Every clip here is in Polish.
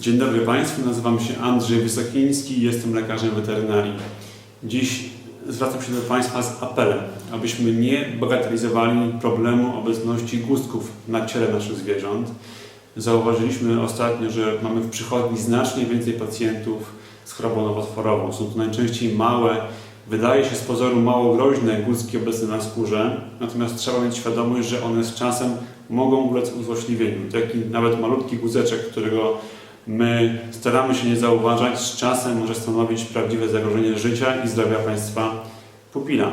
Dzień dobry Państwu, nazywam się Andrzej Wysokiński, jestem lekarzem weterynarii. Dziś zwracam się do Państwa z apelem, abyśmy nie bagatelizowali problemu obecności gustków na ciele naszych zwierząt. Zauważyliśmy ostatnio, że mamy w przychodni znacznie więcej pacjentów z chorobą nowotworową. Są to najczęściej małe, wydaje się z pozoru mało groźne guzki obecne na skórze, natomiast trzeba mieć świadomość, że one z czasem mogą ulec uzłośliwieniu. Taki nawet malutki guzeczek, którego my staramy się nie zauważać, z czasem może stanowić prawdziwe zagrożenie życia i zdrowia państwa pupila.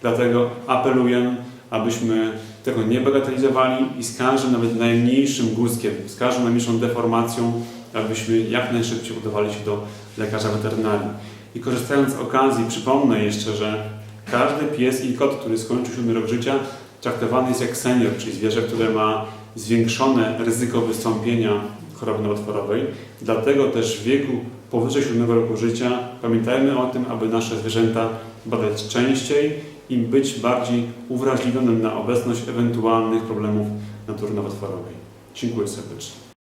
Dlatego apeluję, abyśmy tego nie bagatelizowali i z każdym nawet najmniejszym guzkiem, z każdą najmniejszą deformacją, abyśmy jak najszybciej udawali się do lekarza weterynarii. I korzystając z okazji, przypomnę jeszcze, że każdy pies i kot, który skończył siódmy rok życia, traktowany jest jak senior, czyli zwierzę, które ma zwiększone ryzyko wystąpienia choroby nowotworowej. Dlatego też w wieku powyżej 7 roku życia pamiętajmy o tym, aby nasze zwierzęta badać częściej i być bardziej uwrażliwionym na obecność ewentualnych problemów natury nowotworowej. Dziękuję serdecznie.